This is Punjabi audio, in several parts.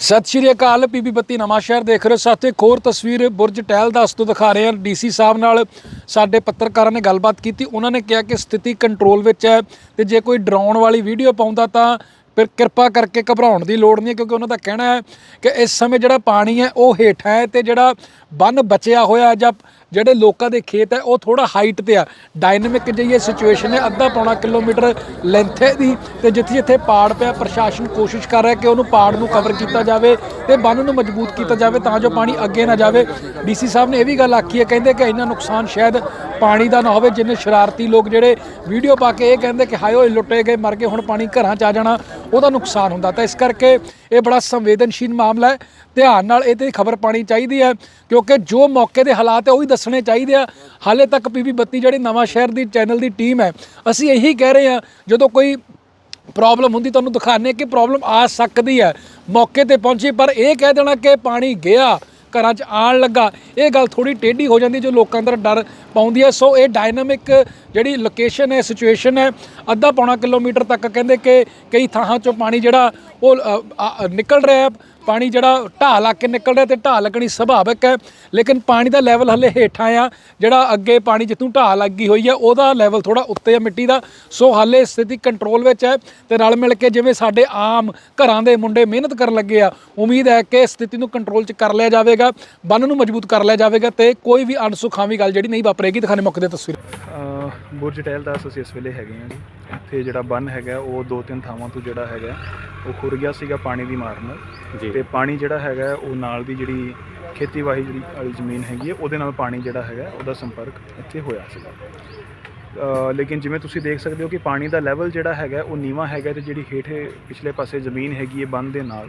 ਸਤਿ ਸ਼੍ਰੀ ਅਕਾਲ ਪੀਪੀ ਬੱਤੀ ਨਵਾਂਸ਼ਹਿਰ ਦੇਖ ਰਹੇ ਹੋ। ਸਾਥੀ ਇੱਕ ਹੋਰ ਤਸਵੀਰ ਬੁਰਜ ਟਹਿਲ ਦਾ ਤੋਂ ਦਿਖਾ ਰਹੇ ਹਾਂ। ਡੀਸੀ ਸਾਹਿਬ ਨਾਲ ਸਾਡੇ ਪੱਤਰਕਾਰਾਂ ਨੇ ਗੱਲਬਾਤ ਕੀਤੀ। ਉਹਨਾਂ ਨੇ ਕਿਹਾ ਕਿ ਸਥਿਤੀ ਕੰਟਰੋਲ ਵਿੱਚ ਹੈ ਤੇ ਜੇ ਕੋਈ ਡਰਾਉਣ ਵਾਲੀ ਵੀਡੀਓ ਪਾਉਂਦਾ ਤਾਂ ਫਿਰ ਕਿਰਪਾ ਕਰਕੇ ਘਬਰਾਉਣ ਦੀ ਲੋੜ ਨਹੀਂ ਹੈ, ਕਿਉਂਕਿ ਉਹਨਾਂ ਦਾ ਕਹਿਣਾ ਹੈ ਕਿ ਇਸ ਸਮੇਂ ਜਿਹੜਾ ਪਾਣੀ ਹੈ ਉਹ ਹੇਠਾਂ ਹੈ ਤੇ ਜਿਹੜਾ ਬੰਨ ਬਚਿਆ ਹੋਇਆ ਜਾਂ ਜਿਹੜੇ ਲੋਕਾਂ ਦੇ ਖੇਤ ਹੈ, ਉਹ ਥੋੜਾ ਹਾਈਟ ਤੇ ਆ। ਡਾਇਨਾਮਿਕ ਜਿਹੀ ਇਹ ਸਿਚੁਏਸ਼ਨ ਹੈ, ਅੱਧਾ ਪੌਣਾ ਕਿਲੋਮੀਟਰ ਲੈਂਥ ਹੈ ਦੀ ਤੇ ਜਿੱਥੇ ਜਿੱਥੇ ਪਾੜ ਪਿਆ, ਪ੍ਰਸ਼ਾਸਨ ਕੋਸ਼ਿਸ਼ ਕਰ ਰਿਹਾ ਕਿ ਉਹਨੂੰ ਪਾੜ ਨੂੰ ਕਵਰ ਕੀਤਾ ਜਾਵੇ ਤੇ ਬੰਨ ਨੂੰ ਮਜ਼ਬੂਤ ਕੀਤਾ ਜਾਵੇ ਤਾਂ ਜੋ ਪਾਣੀ ਅੱਗੇ ਨਾ ਜਾਵੇ। ਡੀਸੀ ਸਾਹਿਬ ਨੇ ਇਹ ਵੀ ਗੱਲ ਆਖੀ ਹੈ, ਕਹਿੰਦੇ ਕਿ ਇੰਨਾ ਨੁਕਸਾਨ ਸ਼ਾਇਦ ਪਾਣੀ ਦਾ ਨਾ ਹੋਵੇ, ਜਿੰਨੇ ਸ਼ਰਾਰਤੀ ਲੋਕ ਜਿਹੜੇ ਵੀਡੀਓ ਪਾ ਕੇ ਇਹ ਕਹਿੰਦੇ ਕਿ ਹਾਏ ਓਏ, ਲੁੱਟੇ ਗਏ, ਮਰ ਗਏ, ਹੁਣ ਪਾਣੀ ਘਰਾਂ ਚ ਆ ਜਾਣਾ, ਉਹਦਾ ਨੁਕਸਾਨ ਹੁੰਦਾ। ਤਾਂ ਇਸ ਕਰਕੇ ਇਹ ਬੜਾ ਸੰਵੇਦਨਸ਼ੀਲ ਮਾਮਲਾ ਹੈ। ਧਿਆਨ ਨਾਲ ਇਹ ਤੇ ਖਬਰ ਪਾਣੀ ਚਾਹੀਦੀ ਹੈ, ਕਿਉਂਕਿ ਜੋ ਮੌਕੇ ਦੇ ਹਾਲਾਤ ਹੈ ਉਹ ਵੀ ਦੱਸਣੇ ਚਾਹੀਦੇ ਆ। ਹਾਲੇ ਤੱਕ ਪੀਪੀ ਬੱਤੀ ਜਿਹੜੀ ਨਵਾਂ ਸ਼ਹਿਰ ਦੀ ਚੈਨਲ ਦੀ ਟੀਮ ਹੈ, ਅਸੀਂ ਇਹੀ ਕਹਿ ਰਹੇ ਹਾਂ, ਜਦੋਂ ਕੋਈ ਪ੍ਰੋਬਲਮ ਹੁੰਦੀ ਤੁਹਾਨੂੰ ਦਿਖਾਣੇ ਕਿ ਪ੍ਰੋਬਲਮ ਆ ਸਕਦੀ ਹੈ, ਮੌਕੇ ਤੇ ਪਹੁੰਚੀ, ਪਰ ਇਹ ਕਹਿ ਦੇਣਾ ਕਿ ਪਾਣੀ ਗਿਆ, ਘਰਾਂ 'ਚ ਆਣ ਲੱਗਾ, ਇਹ ਗੱਲ ਥੋੜੀ ਟੇਢੀ ਹੋ ਜਾਂਦੀ ਜੋ ਲੋਕਾਂ ਅੰਦਰ ਡਰ ਪਾਉਂਦੀ ਹੈ। ਸੋ ਇਹ ਡਾਇਨਾਮਿਕ ਜਿਹੜੀ ਲੋਕੇਸ਼ਨ ਹੈ ਸਿਚੁਏਸ਼ਨ ਹੈ, ਅੱਧਾ ਪੌਣਾ ਕਿਲੋਮੀਟਰ ਤੱਕ ਕਹਿੰਦੇ ਕਿ ਕਈ ਥਾਂ 'ਚੋਂ ਪਾਣੀ ਜਿਹੜਾ ਉਹ ਨਿਕਲ ਰਿਹਾ ਹੈ। ਪਾਣੀ ਜਿਹੜਾ ਢਾਹ ਲੱਗ ਕੇ ਨਿਕਲ ਰਿਹਾ ਤੇ ਢਾਹ ਲੱਗਣੀ ਸੁਭਾਵਿਕ ਹੈ, ਲੇਕਿਨ ਪਾਣੀ ਦਾ ਲੈਵਲ ਹਲੇ ਹੇਠਾਂ ਆ, ਜਿਹੜਾ ਅੱਗੇ ਪਾਣੀ ਜਿੱਥੋਂ ਢਾਹ ਲੱਗੀ ਹੋਈ ਹੈ, ਉਹਦਾ ਲੈਵਲ ਥੋੜਾ ਉੱਤੇ ਹੈ ਮਿੱਟੀ ਦਾ। ਸੋ ਹਾਲੇ ਸਥਿਤੀ ਕੰਟਰੋਲ ਵਿੱਚ ਹੈ ਤੇ ਰਲ ਮਿਲ ਕੇ ਜਿਵੇਂ ਸਾਡੇ ਆਮ ਘਰਾਂ ਦੇ ਮੁੰਡੇ ਮਿਹਨਤ ਕਰਨ ਲੱਗੇ ਆ, ਉਮੀਦ ਹੈ ਕਿ ਸਥਿਤੀ ਨੂੰ ਕੰਟਰੋਲ 'ਚ ਕਰ ਲਿਆ ਜਾਵੇਗਾ, ਬੰਨ ਨੂੰ ਮਜ਼ਬੂਤ ਕਰ ਲਿਆ ਜਾਵੇਗਾ ਤੇ ਕੋਈ ਵੀ ਅਣਸੁਖਾਵੀ ਗੱਲ ਜਿਹੜੀ ਨਹੀਂ ਵਾਪਰੇਗੀ ਦਿਖਾਣੇ ਮੌਕੇ ਦੇ ਤਸਵੀਰ। ਬੁਰਜ ਟਹਿਲ ਦਾ ਅਸੀਂ ਇਸ ਵੇਲੇ ਹੈਗੇ ਹਾਂ ਜੀ। ਇੱਥੇ ਜਿਹੜਾ ਬੰਨ ਹੈਗਾ ਉਹ ਦੋ ਤਿੰਨ ਥਾਵਾਂ ਤੋਂ ਜਿਹੜਾ ਹੈਗਾ ਉਹ ਖੁਰ ਗਿਆ ਸੀਗਾ ਪਾਣੀ ਦੀ ਮਾਰ ਨਾਲ। ਤੇ ਪਾਣੀ ਜਿਹੜਾ ਹੈਗਾ ਉਹ ਨਾਲ ਦੀ ਜਿਹੜੀ ਖੇਤੀਬਾੜੀ ਜਿਹੜੀ ਵਾਲੀ ਜ਼ਮੀਨ ਹੈਗੀ ਹੈ ਉਹਦੇ ਨਾਲ ਪਾਣੀ ਜਿਹੜਾ ਹੈਗਾ ਉਹਦਾ ਸੰਪਰਕ ਇੱਥੇ ਹੋਇਆ ਸੀਗਾ। ਲੇਕਿਨ ਜਿਵੇਂ ਤੁਸੀਂ ਦੇਖ ਸਕਦੇ ਹੋ ਕਿ ਪਾਣੀ ਦਾ ਲੈਵਲ ਜਿਹੜਾ ਹੈਗਾ ਉਹ ਨੀਵਾ ਹੈਗਾ ਤੇ ਜਿਹੜੀ ਹੇਠੇ ਪਿਛਲੇ ਪਾਸੇ ਜ਼ਮੀਨ ਹੈਗੀ ਹੈ ਬੰਨ ਦੇ ਨਾਲ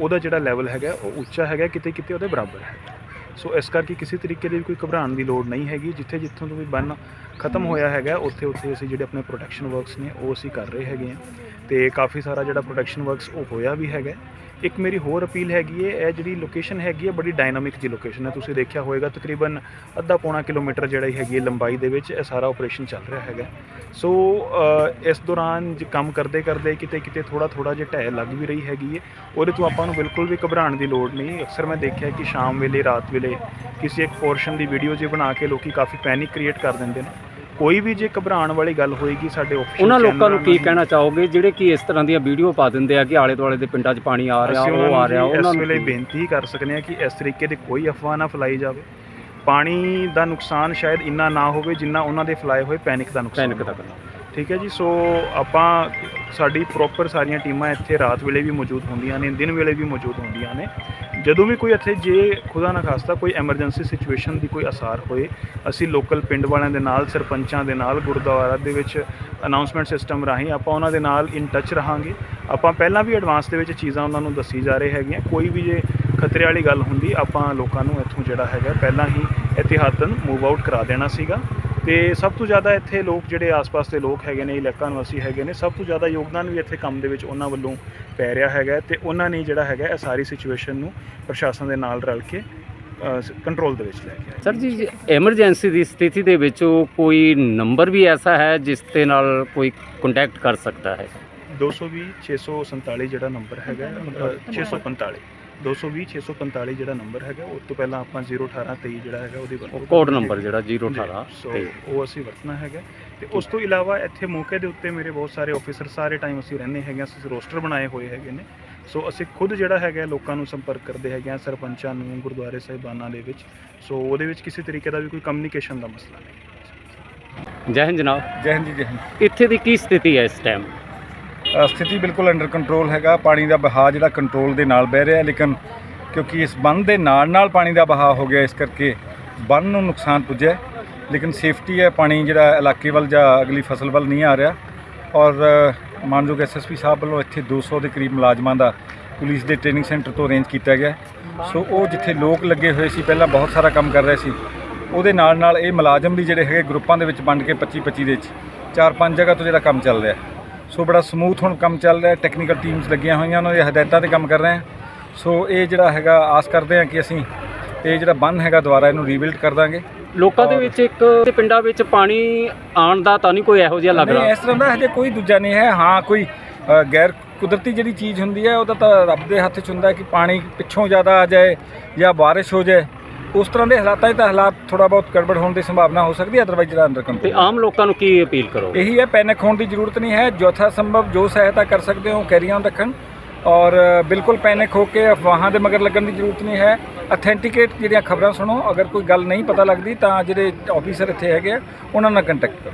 ਉਹਦਾ ਜਿਹੜਾ ਲੈਵਲ ਹੈਗਾ ਉਹ ਉੱਚਾ ਹੈਗਾ ਕਿਤੇ ਕਿਤੇ ਉਹਦੇ ਬਰਾਬਰ ਹੈ ਸੋ ਇਸ ਕਰਕੇ ਕਿਸੇ ਤਰੀਕੇ ਦੀ ਕੋਈ ਘਬਰਾਉਣ ਦੀ ਲੋੜ ਨਹੀਂ ਹੈਗੀ। ਜਿੱਥੇ ਜਿੱਥੋਂ ਤੋਂ ਵੀ ਬੰਨ ਖਤਮ ਹੋਇਆ ਹੈਗਾ ਉੱਥੇ ਉੱਥੇ ਅਸੀਂ ਜਿਹੜੇ ਆਪਣੇ ਪ੍ਰੋਟੈਕਸ਼ਨ ਵਰਕਸ ਨੇ, ਉਹ ਅਸੀਂ ਕਰ ਰਹੇ ਹੈਗੇ ਹਾਂ। ਤੇ ਕਾਫੀ ਸਾਰਾ ਜਿਹੜਾ ਪ੍ਰੋਡਕਸ਼ਨ ਵਰਕਸ ਉਹ ਹੋਇਆ ਵੀ ਹੈਗਾ। ਇੱਕ ਮੇਰੀ ਹੋਰ ਅਪੀਲ ਹੈਗੀ ਹੈ ਇਹ ਜਿਹੜੀ ਲੋਕੇਸ਼ਨ ਹੈਗੀ ਹੈ ਬੜੀ ਡਾਇਨਾਮਿਕ ਜੀ ਲੋਕੇਸ਼ਨ ਹੈ ਤੁਸੀਂ ਦੇਖਿਆ ਹੋਵੇਗਾ ਤਕਰੀਬਨ ਅੱਧਾ ਪੌਣਾ ਕਿਲੋਮੀਟਰ ਜਿਹੜਾ ਹੈਗੀ ਹੈ ਲੰਬਾਈ ਦੇ ਵਿੱਚ ਇਹ ਸਾਰਾ ਆਪਰੇਸ਼ਨ ਚੱਲ ਰਿਹਾ ਹੈਗਾ। ਸੋ ਇਸ ਦੌਰਾਨ ਜੇ ਕੰਮ ਕਰਦੇ ਕਰਦੇ ਕਿਤੇ ਕਿਤੇ ਥੋੜਾ ਥੋੜਾ ਜਿਹਾ ਢਹਿ ਲੱਗ ਵੀ ਰਹੀ ਹੈਗੀ ਹੈ ਉਹਦੇ ਤੋਂ ਆਪਾਂ ਨੂੰ ਬਿਲਕੁਲ ਵੀ ਘਬਰਾਉਣ ਦੀ ਲੋੜ ਨਹੀਂ। ਅਕਸਰ ਮੈਂ ਦੇਖਿਆ ਕਿ ਸ਼ਾਮ ਵੇਲੇ, ਰਾਤ ਵੇਲੇ ਕਿਸੇ ਇੱਕ ਪੋਰਸ਼ਨ ਦੀ ਵੀਡੀਓ ਜੇ ਬਣਾ ਕੇ ਲੋਕੀ ਕਾਫੀ ਪੈਨਿਕ ਕ੍ਰੀਏਟ ਕਰ ਦਿੰਦੇ ਨੇ। ਕੋਈ ਵੀ ਜੇ ਘਬਰਾਉਣ ਵਾਲੀ ਗੱਲ ਹੋਏਗੀ ਸਾਡੇ ਆਫੀਸ਼ੀਅਲ ਉਹਨਾਂ ਲੋਕਾਂ ਨੂੰ ਕੀ ਕਹਿਣਾ ਚਾਹੋਗੇ? ਜਿਹੜੇ ਕਿ ਇਸ ਤਰ੍ਹਾਂ ਦੀਆਂ ਵੀਡੀਓ ਪਾ ਦਿੰਦੇ ਆ ਕਿ ਆਲੇ ਦੁਆਲੇ ਦੇ ਪਿੰਡਾਂ 'ਚ ਪਾਣੀ ਆ ਰਿਹਾ ਉਹ ਆ ਰਿਹਾ ਉਹਨਾਂ ਨੂੰ ਕੀ- ਬੇਨਤੀ ਕਰ ਸਕਨੇ ਆ ਕਿ ਇਸ ਤਰੀਕੇ ਦੀ ਕੋਈ ਅਫਵਾਹ ਨਾ ਫੈਲਾਈ ਜਾਵੇ। ਪਾਣੀ ਦਾ ਨੁਕਸਾਨ ਸ਼ਾਇਦ ਇੰਨਾ ਨਾ ਹੋਵੇ ਜਿੰਨਾ ਉਹਨਾਂ ਦੇ ਫੈਲਾਏ ਹੋਏ ਪੈਨਿਕ ਦਾ ਨੁਕਸਾਨ ਪੈਨਿਕ ਦਾ। ਠੀਕ ਹੈ ਜੀ ਸੋ ਆਪਾਂ ਸਾਡੀ ਪ੍ਰੋਪਰ ਸਾਰੀਆਂ ਟੀਮਾਂ ਇੱਥੇ ਰਾਤ ਵੇਲੇ ਵੀ ਮੌਜੂਦ ਹੁੰਦੀਆਂ ਨੇ ਦਿਨ ਵੇਲੇ ਵੀ ਮੌਜੂਦ ਹੁੰਦੀਆਂ ਨੇ। ਜਦੋਂ ਵੀ ਕੋਈ ਇੱਥੇ ਜੇ ਖੁਦਾ ਨਾ ਖਾਸਤਾ ਕੋਈ ਐਮਰਜੈਂਸੀ ਸਿਚੁਏਸ਼ਨ ਦੀ ਕੋਈ ਅਸਾਰ ਹੋਏ, ਅਸੀਂ ਲੋਕਲ ਪਿੰਡ ਵਾਲਿਆਂ ਦੇ ਨਾਲ, ਸਰਪੰਚਾਂ ਦੇ ਨਾਲ, ਗੁਰਦੁਆਰਾ ਦੇ ਵਿੱਚ ਅਨਾਉਂਸਮੈਂਟ ਸਿਸਟਮ ਰਾਹੀਂ ਆਪਾਂ ਉਹਨਾਂ ਦੇ ਨਾਲ ਇਨ ਟੱਚ ਰਹਾਂਗੇ। ਆਪਾਂ ਪਹਿਲਾਂ ਵੀ ਐਡਵਾਂਸ ਦੇ ਵਿੱਚ ਚੀਜ਼ਾਂ ਉਹਨਾਂ ਨੂੰ ਦੱਸੀ ਜਾ ਰਹੇ ਹੈਗੀਆਂ। ਕੋਈ ਵੀ ਜੇ ਖਤਰੇ ਵਾਲੀ ਗੱਲ ਹੁੰਦੀ, ਆਪਾਂ ਲੋਕਾਂ ਨੂੰ ਇੱਥੋਂ ਜਿਹੜਾ ਹੈਗਾ ਪਹਿਲਾਂ ਹੀ ਇਤਿਹਾਤਨ ਮੂਵ ਆਊਟ ਕਰਾ ਦੇਣਾ ਸੀਗਾ। ਤੇ ਸਭ ਤੋਂ ਜ਼ਿਆਦਾ ਇੱਥੇ ਲੋਕ ਜਿਹੜੇ ਆਸ-ਪਾਸ ਦੇ ਲੋਕ ਹੈਗੇ ਨੇ ਇਲਾਕਾ ਨਿਵਾਸੀ ਹੈਗੇ ਨੇ ਸਭ ਤੋਂ ਜ਼ਿਆਦਾ ਯੋਗਦਾਨ ਵੀ ਇੱਥੇ ਕੰਮ ਦੇ ਵਿੱਚ ਉਹਨਾਂ ਵੱਲੋਂ ਪੈ ਰਿਹਾ ਹੈਗਾ ਤੇ ਉਹਨਾਂ ਨੇ ਜਿਹੜਾ ਹੈਗਾ ਇਹ ਸਾਰੀ ਸਿਚੁਏਸ਼ਨ ਨੂੰ ਪ੍ਰਸ਼ਾਸਨ ਦੇ ਨਾਲ ਰਲ ਕੇ ਕੰਟਰੋਲ ਦੇ ਵਿੱਚ ਲੈ ਕੇ ਆਏ ਸਰ ਜੀ ਐਮਰਜੈਂਸੀ ਦੀ ਸਥਿਤੀ ਦੇ ਵਿੱਚ ਉਹ ਕੋਈ ਨੰਬਰ ਵੀ ਐਸਾ ਹੈ ਜਿਸ ਦੇ ਨਾਲ ਕੋਈ ਕੰਟੈਕਟ ਕਰ ਸਕਦਾ ਹੈ? 220 647 ਜਿਹੜਾ ਨੰਬਰ ਹੈਗਾ ਅ, 645 220 645 ਜਿਹੜਾ ਨੰਬਰ ਹੈਗਾ ਉਸ ਤੋਂ ਪਹਿਲਾਂ ਆਪਾਂ 018 23 ਜਿਹੜਾ ਹੈਗਾ ਉਹਦੀ ਵਰਤੋਂ ਕੋਡ। ਨੰਬਰ ਜਿਹੜਾ 018 ਸੋ ਤੇ ਉਹ ਅਸੀਂ ਵਰਤਣਾ ਹੈਗਾ। ਤੇ ਉਸ ਤੋਂ ਇਲਾਵਾ ਇੱਥੇ ਮੌਕੇ ਦੇ ਉੱਤੇ ਮੇਰੇ ਬਹੁਤ ਸਾਰੇ ਆਫੀਸਰ ਸਾਰੇ ਟਾਈਮ ਅਸੀਂ ਰਹਿੰਦੇ ਹੈਗੇ ਹਾਂ, ਅਸੀਂ ਰੋਸਟਰ ਬਣਾਏ ਹੋਏ ਹੈਗੇ ਨੇ। ਸੋ ਅਸੀਂ ਖੁਦ ਜਿਹੜਾ ਹੈਗਾ ਲੋਕਾਂ ਨੂੰ ਸੰਪਰਕ ਕਰਦੇ ਹੈਗੇ ਹਾਂ ਸਰਪੰਚਾਂ ਨੂੰ ਗੁਰਦੁਆਰੇ ਸਾਹਿਬਾਨਾਂ ਦੇ ਵਿੱਚ। ਸੋ ਉਹਦੇ ਵਿੱਚ ਕਿਸੇ ਤਰੀਕੇ ਦਾ ਵੀ ਕੋਈ ਕਮਿਊਨੀਕੇਸ਼ਨ ਦਾ ਮਸਲਾ ਨਹੀਂ। ਜੈ ਹਿੰਦ ਜਨਾਬ। ਜੈ ਹਿੰਦ ਜੀ ਜੈ ਹਿੰਦ। ਇੱਥੇ ਦੀ ਕੀ ਸਥਿਤੀ ਹੈ ਇਸ ਟਾਈਮ ਸਥਿਤੀ ਬਿਲਕੁਲ ਅੰਡਰ ਕੰਟਰੋਲ ਹੈਗਾ। ਪਾਣੀ ਦਾ ਬਹਾਅ ਜਿਹੜਾ ਕੰਟਰੋਲ ਦੇ ਨਾਲ ਵਹਿ ਰਿਹਾ ਲੇਕਿਨ ਕਿਉਂਕਿ ਇਸ ਬੰਨ ਦੇ ਨਾਲ ਨਾਲ ਪਾਣੀ ਦਾ ਬਹਾਅ ਹੋ ਗਿਆ ਇਸ ਕਰਕੇ ਬੰਨ ਨੂੰ ਨੁਕਸਾਨ ਪੁੱਜਿਆ। ਲੇਕਿਨ ਸੇਫਟੀ ਹੈ ਪਾਣੀ ਜਿਹੜਾ ਇਲਾਕੇ ਵੱਲ ਜਾਂ ਅਗਲੀ ਫਸਲ ਵੱਲ ਨਹੀਂ ਆ ਰਿਹਾ। ਔਰ ਅ, ਮਾਨਯੋਗ ਐਸਐਸਪੀ ਸਾਹਿਬ ਵੱਲੋਂ ਇੱਥੇ 200 ਦੇ ਕਰੀਬ ਮੁਲਾਜ਼ਮਾਂ ਦਾ ਪੁਲਿਸ ਦੇ ਟ੍ਰੇਨਿੰਗ ਸੈਂਟਰ ਤੋਂ ਅਰੇਂਜ ਕੀਤਾ ਗਿਆ। ਸੋ ਉਹ ਜਿੱਥੇ ਲੋਕ ਲੱਗੇ ਹੋਏ ਸੀ ਪਹਿਲਾਂ ਬਹੁਤ ਸਾਰਾ ਕੰਮ ਕਰ ਰਹੇ ਸੀ। ਉਹਦੇ ਨਾਲ ਨਾਲ ਇਹ ਮੁਲਾਜ਼ਮ ਵੀ ਜਿਹੜੇ ਹੈਗੇ ਗਰੁੱਪਾਂ ਦੇ ਵਿੱਚ ਵੰਡ ਕੇ 25 25 ਦੇ ਵਿੱਚ ਚਾਰ ਪੰਜ ਜਗ੍ਹਾ ਤੋਂ ਜਿਹੜਾ ਕੰਮ ਚੱਲ ਰਿਹਾ। ਸੋ ਬੜਾ ਸਮੂਥ ਹੁਣ ਕੰਮ ਚੱਲ ਰਿਹਾ ਟੈਕਨੀਕਲ ਟੀਮਸ ਲੱਗੀਆਂ ਹੋਈਆਂ ਉਹਨਾਂ ਦੀ ਹਦਾਇਤਾਂ ਤੇ ਕੰਮ ਕਰ ਰਹੇ ਹਾਂ। ਸੋ ਇਹ ਜਿਹੜਾ ਹੈਗਾ ਆਸ ਕਰਦੇ ਹਾਂ ਕਿ ਅਸੀਂ ਇਹ ਜਿਹੜਾ ਬੰਨ ਹੈਗਾ ਦੁਬਾਰਾ ਇਹਨੂੰ ਰੀਬਿਲਡ ਕਰ ਦਾਂਗੇ। ਲੋਕਾਂ ਦੇ ਵਿੱਚ ਇੱਕ ਤੇ ਪਿੰਡਾਂ ਵਿੱਚ ਪਾਣੀ ਆਉਣ ਦਾ ਤਾਂ ਨਹੀਂ ਕੋਈ ਇਹੋ ਜਿਹਾ ਲੱਗ ਨਹੀਂ ਰਿਹਾ। ਇਸ ਤਰ੍ਹਾਂ ਦਾ ਹਜੇ ਕੋਈ ਦੂਜਾ ਨਹੀਂ ਹੈ। ਹਾਂ ਕੋਈ ਗੈਰ ਕੁਦਰਤੀ ਜਿਹੜੀ ਚੀਜ਼ ਹੁੰਦੀ ਹੈ ਉਹਦਾ ਤਾਂ ਰੱਬ ਦੇ ਹੱਥ 'ਚ ਹੁੰਦਾ ਕਿ ਪਾਣੀ ਪਿੱਛੋਂ ਜ਼ਿਆਦਾ ਆ ਜਾਏ ਜਾਂ ਬਾਰਿਸ਼ ਹੋ ਜਾਏ। ਉਸ ਤਰ੍ਹਾਂ ਦੇ ਹਾਲਾਤਾਂ 'ਚ ਤਾਂ ਹਾਲਾਤ ਥੋੜਾ ਬਹੁਤ ਗੜਬੜ ਹੋਣ ਦੀ ਸੰਭਾਵਨਾ ਹੋ ਸਕਦੀ ਹੈ ਅਦਰਵਾਈਜ਼ ਜਿਹੜਾ ਅੰਡਰ ਤੇ ਕੰਟਰੋਲ ਆਮ ਲੋਕਾਂ ਨੂੰ ਕੀ ਅਪੀਲ ਕਰੋਗੇ? ਇਹੀ ਹੈ ਪੈਨਿਕ ਹੋਣ ਦੀ ਜ਼ਰੂਰਤ ਨਹੀਂ ਹੈ ਜੋਥਾ ਸੰਭਵ ਜੋ ਸਹਾਇਤਾ ਕਰ ਸਕਦੇ ਹੋ ਕੈਰੀ ਔਨ ਰੱਖਣ। ਔਰ ਬਿਲਕੁਲ ਪੈਨਿਕ ਹੋ ਕੇ ਅਫਵਾਹਾਂ ਦੇ ਮਗਰ ਲੱਗਣ ਦੀ ਜ਼ਰੂਰਤ ਨਹੀਂ ਹੈ। ਅਥੈਂਟਿਕੇਟ ਜਿਹੜੀਆਂ ਖਬਰਾਂ ਸੁਣੋ ਅਗਰ ਕੋਈ ਗੱਲ ਨਹੀਂ ਪਤਾ ਲੱਗਦੀ ਤਾਂ ਜਿਹੜੇ ਆਫੀਸਰ ਇੱਥੇ ਹੈਗੇ ਆ ਉਹਨਾਂ ਨਾਲ ਕੰਟੈਕਟ ਕਰੋ।